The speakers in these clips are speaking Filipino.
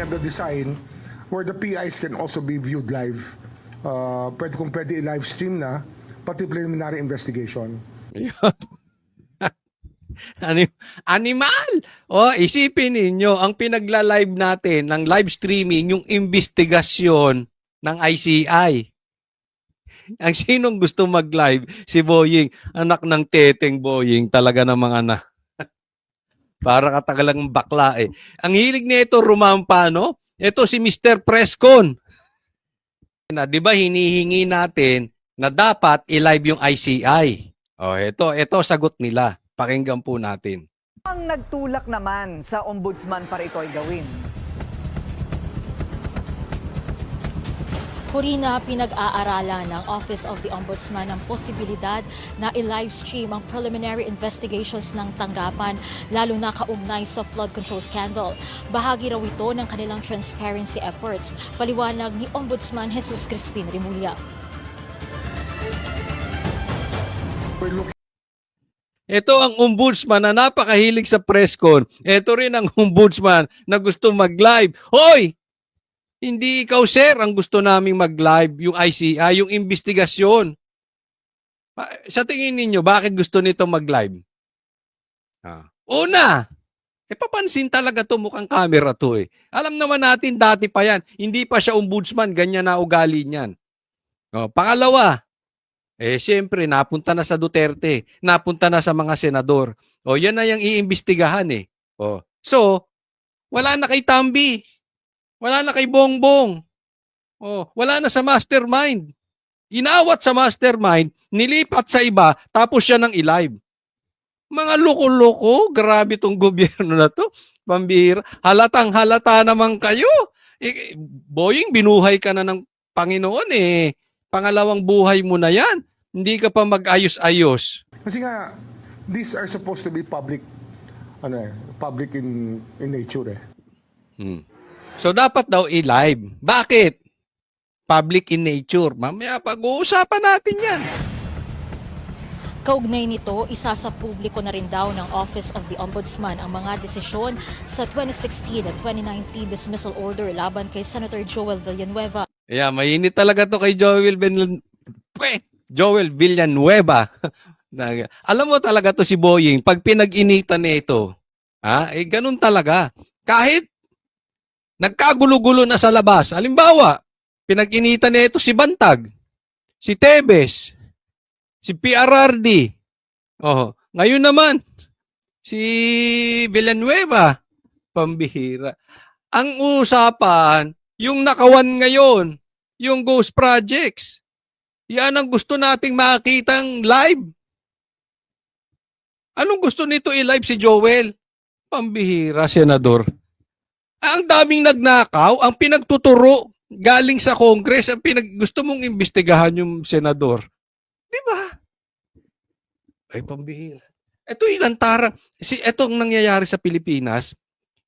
at the design where the PIs can also be viewed live. Uh, pwede kung pwede i-live stream na, pati preliminary investigation. Anim- Animal! O, isipin ninyo, ang pinagla-live natin ng live streaming, yung investigasyon ng ICI. Ang sinong gusto mag-live? Si Boying. Anak ng teteng Boying. Talaga namang ana. Para katagalang bakla eh. Ang hilig nito rumampa, no? Ito si Mr. Prescon. Na, 'di ba hinihingi natin na dapat i-live yung ICI. Oh, ito, ito sagot nila. Pakinggan po natin. Ang nagtulak naman sa ombudsman para ito ay gawin. Corina, pinag-aaralan ng Office of the Ombudsman ang posibilidad na i-livestream ang preliminary investigations ng tanggapan lalo na kaugnay sa flood control scandal. Bahagi raw ito ng kanilang transparency efforts, paliwanag ni Ombudsman Jesus Crispin Rimulya. Ito ang ombudsman na napakahilig sa press con. Ito rin ang ombudsman na gusto mag-live. Hoy! Hindi ikaw, sir, ang gusto naming mag-live, yung ICI, yung investigasyon. Sa tingin ninyo, bakit gusto nito mag-live? Ah. Una, eh papansin talaga to mukhang camera to eh. Alam naman natin dati pa yan. Hindi pa siya ombudsman, ganyan na ugali niyan. Oh, pangalawa, eh siyempre napunta na sa Duterte, napunta na sa mga senador. O yan na yung iimbestigahan eh. O, so, wala na kay Tambi. Wala na kay Bongbong. O, wala na sa mastermind. Inawat sa mastermind, nilipat sa iba, tapos siya nang ilive. Mga loko-loko, grabe tong gobyerno na to. Pambihira. Halatang halata naman kayo. Eh, Boying, binuhay ka na ng Panginoon eh. Pangalawang buhay mo na yan. Hindi ka pa mag-ayos-ayos. Kasi nga, these are supposed to be public, ano eh, public in, in nature eh. Hmm. So dapat daw i-live. Bakit? Public in nature. Mamaya pag-uusapan natin yan. Kaugnay nito, isa sa publiko na rin daw ng Office of the Ombudsman ang mga desisyon sa 2016 at 2019 dismissal order laban kay Senator Joel Villanueva. Yeah, mainit talaga to kay Joel Villanueva. Joel Villanueva. Alam mo talaga to si Boying, pag pinag-initan nito, ha, eh ganun talaga. Kahit nagkagulo-gulo na sa labas. Halimbawa, pinag-initan nito si Bantag, si Tebes, si PRRD. Oh, ngayon naman si Villanueva, pambihira. Ang usapan, yung nakawan ngayon, yung ghost projects. Yan ang gusto nating makitang live. Anong gusto nito i-live si Joel? Pambihira, senador. Ang daming nagnakaw, ang pinagtuturo galing sa Congress, ang pinag gusto mong imbestigahan yung senador. Di ba? Ay, pambihira. Ito ilantara. Si, etong nangyayari sa Pilipinas,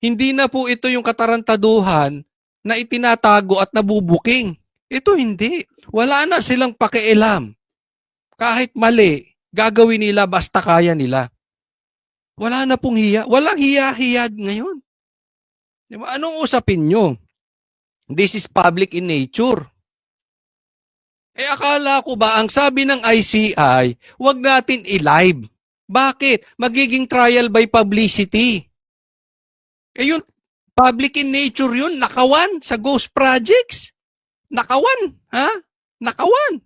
hindi na po ito yung katarantaduhan na itinatago at nabubuking. Ito hindi. Wala na silang pakialam. Kahit mali, gagawin nila basta kaya nila. Wala na pong hiya. Walang hiya-hiyad ngayon. Di ba? Anong usapin nyo? This is public in nature. Eh akala ko ba ang sabi ng ICI, wag natin i-live. Bakit? Magiging trial by publicity. Eh yun, public in nature yun, nakawan sa ghost projects. Nakawan, ha? Nakawan.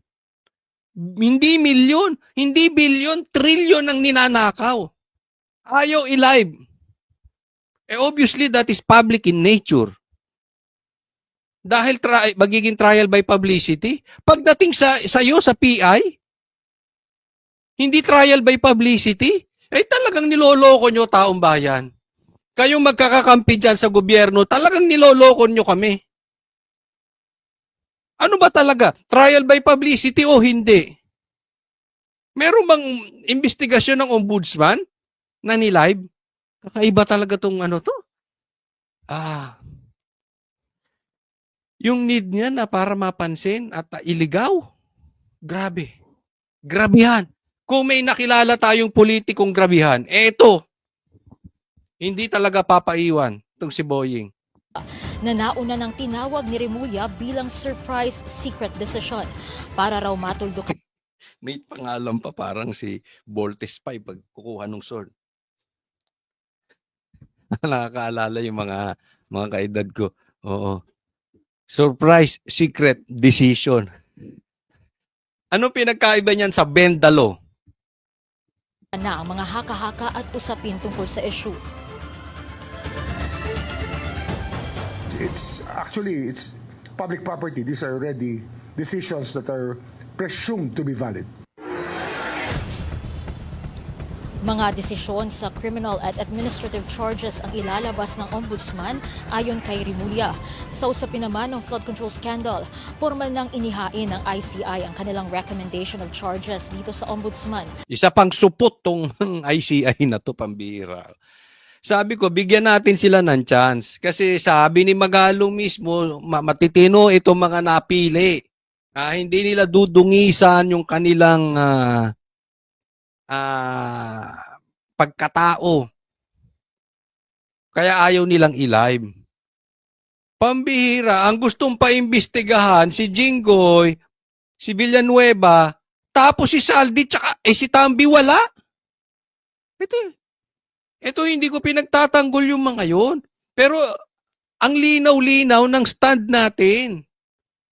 Hindi milyon, hindi bilyon, trilyon ang ninanakaw. Ayaw i-live. Eh obviously that is public in nature. Dahil tri- magiging trial by publicity, pagdating sa sa iyo sa PI, hindi trial by publicity, eh talagang niloloko nyo taong bayan. Kayong magkakakampi dyan sa gobyerno, talagang niloloko nyo kami. Ano ba talaga? Trial by publicity o hindi? Meron bang investigasyon ng ombudsman na ni-live? Kakaiba talaga tong ano to. Ah. Yung need niya na para mapansin at iligaw. Grabe. Grabihan. Kung may nakilala tayong politikong grabihan, eto. Hindi talaga papaiwan itong si Boying. na nauna ng tinawag ni Remulla bilang surprise secret decision para raw matuldukan May pangalan pa parang si Voltes pa pag kukuha ng sword. Nakakaalala yung mga mga kaedad ko. Oo. Surprise secret decision. Ano pinagkaiba niyan sa Bendalo? na ang mga haka-haka at usapin tungkol sa issue. It's actually it's public property. These are already decisions that are presumed to be valid. Mga desisyon sa criminal at administrative charges ang ilalabas ng ombudsman ayon kay Rimulya. Sa usapin naman ng flood control scandal, formal nang inihain ng ICI ang kanilang recommendation of charges dito sa ombudsman. Isa pang supot tong ICI na to pambira. Sabi ko, bigyan natin sila ng chance. Kasi sabi ni Magalong mismo, ma- matitino itong mga napili. Ah, hindi nila dudungisan yung kanilang ah, ah, pagkatao. Kaya ayaw nilang i-live. Pambihira, ang gustong paimbestigahan si Jinggoy, si Villanueva, tapos si Saldi, tsaka eh si Tambi wala. Ito, ito hindi ko pinagtatanggol yung mga yon. Pero ang linaw-linaw ng stand natin.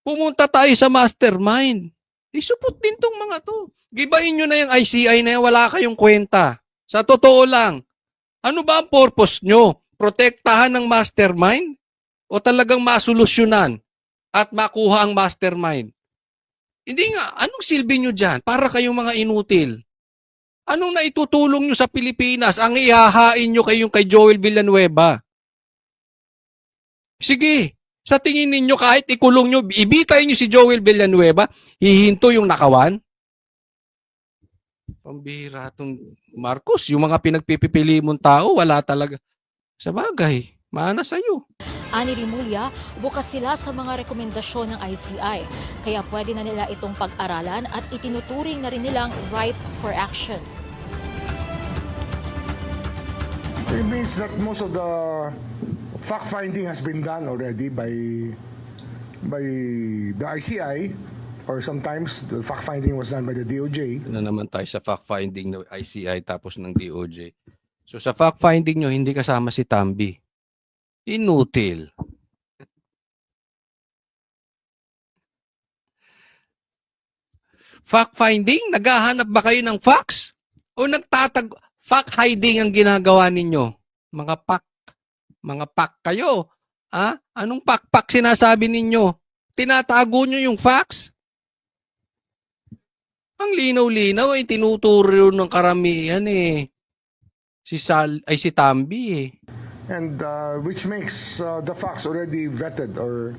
Pumunta tayo sa mastermind. Isupot din tong mga to. Gibahin nyo na yung ICI na yan, wala kayong kwenta. Sa totoo lang, ano ba ang purpose nyo? Protektahan ng mastermind? O talagang masolusyonan at makuha ang mastermind? Hindi nga, anong silbi nyo dyan? Para kayong mga inutil. Anong naitutulong nyo sa Pilipinas? Ang ihahain nyo kayong kay Joel Villanueva. Sige, sa tingin ninyo kahit ikulong nyo, ibitay nyo si Joel Villanueva, hihinto yung nakawan? Pambira tong Marcos, yung mga pinagpipili mong tao, wala talaga. Sa bagay, mana sa'yo. Ani Rimulya, bukas sila sa mga rekomendasyon ng ICI. Kaya pwede na nila itong pag-aralan at itinuturing na rin nilang right for action. It means that most of the fact finding has been done already by by the ICI or sometimes the fact finding was done by the DOJ. na naman tayo sa fact-finding ng ICI tapos ng DOJ. So sa fact-finding nyo, hindi kasama si Tambi. Inutil. Fact-finding? Naghahanap ba kayo ng facts? O nagtatag... Fact-hiding ang ginagawa ninyo? Mga pak. Mga pak kayo. Ha? Anong pak-pak sinasabi ninyo? Tinatago nyo yung facts? Ang linaw-linaw ay tinuturo ng karamihan eh. Si Sal ay si Tambi eh. and uh, which makes uh, the facts already vetted or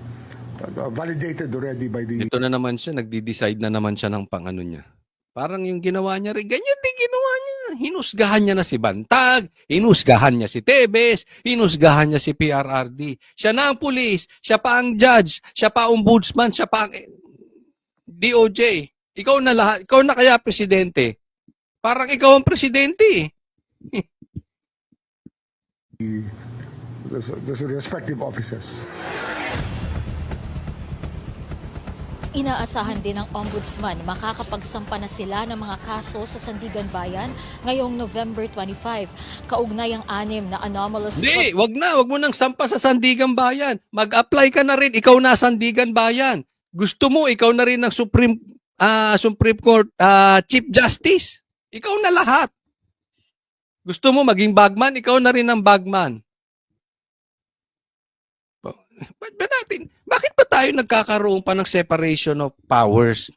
uh, validated already by the Ito na naman siya, nagdi-decide na naman siya ng pang-ano niya. Parang yung ginawa niya rin, ganyan din. Hinusgahan niya na si Bantag, hinusgahan niya si Tebes, hinusgahan niya si PRRD. Siya na ang pulis, siya pa ang judge, siya pa ang ombudsman, siya pa ang eh, DOJ. Ikaw na lahat, ikaw na kaya presidente. Parang ikaw ang presidente eh. the, the respective offices. Inaasahan din ng ombudsman makakapagsampa na sila ng mga kaso sa Sandigan Bayan ngayong November 25. Kaugnay ang anim na anomalous Hindi, wag na, wag mo nang sampa sa Sandigan Bayan. Mag-apply ka na rin, ikaw na Sandigan Bayan. Gusto mo, ikaw na rin ng Supreme ah, Supreme Court ah, Chief Justice. Ikaw na lahat. Gusto mo maging bagman, ikaw na rin ang bagman. Ba't ba natin, bakit ba tayo nagkakaroon pa ng separation of powers?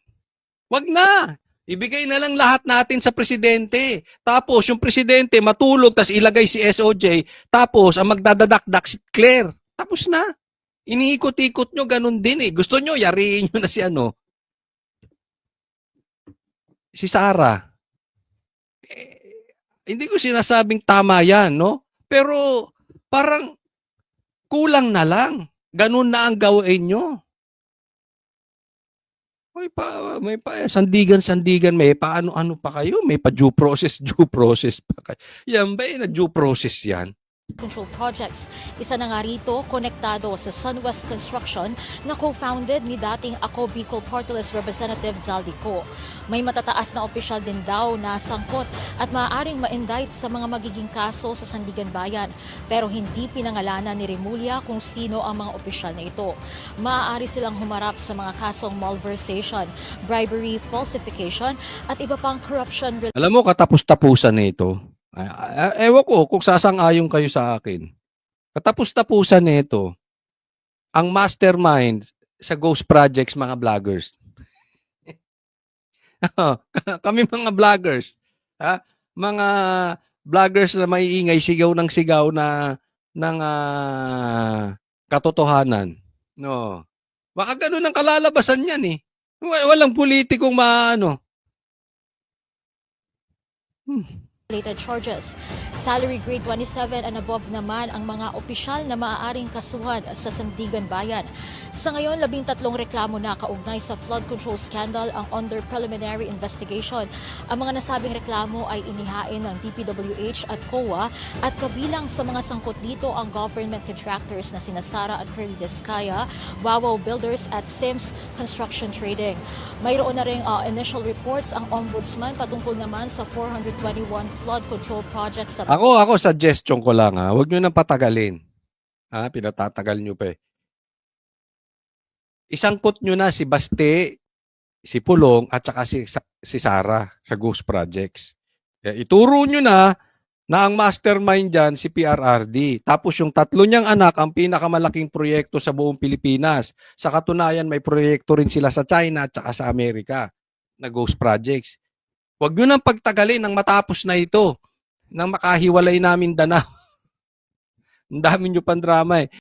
Wag na. Ibigay na lang lahat natin sa presidente. Tapos yung presidente matulog tas ilagay si SOJ. Tapos ang magdadadakdak si Claire. Tapos na. Iniikot-ikot nyo ganun din eh. Gusto nyo yariin nyo na si ano. Si Sarah. Eh, hindi ko sinasabing tama yan, no? Pero parang kulang na lang. Ganun na ang gawin nyo. May pa, may pa, sandigan, sandigan, may paano, ano pa kayo? May pa due process, due process pa kayo. Yan ba, eh, na due process yan? Control projects. Isa na nga rito, konektado sa Sunwest Construction na co-founded ni dating Ako Bicol Party List Representative Zaldico. May matataas na opisyal din daw na sangkot at maaaring ma-indict sa mga magiging kaso sa Sandigan Bayan. Pero hindi pinangalanan ni Remulla kung sino ang mga opisyal na ito. Maaari silang humarap sa mga kasong malversation, bribery, falsification at iba pang corruption Alam mo, katapos-tapusan na ito. Ewan ko kung sasang-ayon kayo sa akin. Katapos-tapusan na ito, ang mastermind sa ghost projects mga vloggers. Kami mga vloggers. Ha? Mga vloggers na maiingay sigaw ng sigaw na ng ah, katotohanan. No. Baka ganun ang kalalabasan niyan eh. Wa- Walang politikong maano. Related charges. Salary grade 27 and above naman ang mga opisyal na maaaring kasuhan sa Sandigan Bayan. Sa ngayon, labing tatlong reklamo na kaugnay sa flood control scandal ang under preliminary investigation. Ang mga nasabing reklamo ay inihain ng DPWH at COA at kabilang sa mga sangkot dito ang government contractors na sina Sara at Curly Descaya, Wawaw Builders at Sims Construction Trading. Mayroon na rin uh, initial reports ang ombudsman patungkol naman sa 421 flood control projects sa Ako, ako, suggestion ko lang ha. Huwag nyo nang patagalin. Ha, pinatatagal nyo pa eh. Isangkot nyo na si Baste, si Pulong, at saka si, si Sara sa Ghost Projects. Kaya ituro nyo na na ang mastermind dyan si PRRD. Tapos yung tatlo niyang anak ang pinakamalaking proyekto sa buong Pilipinas. Sa katunayan, may proyekto rin sila sa China at saka sa Amerika na Ghost Projects. Huwag nyo nang pagtagalin nang matapos na ito nang makahiwalay namin Danao. Ang dami nyo pang drama eh.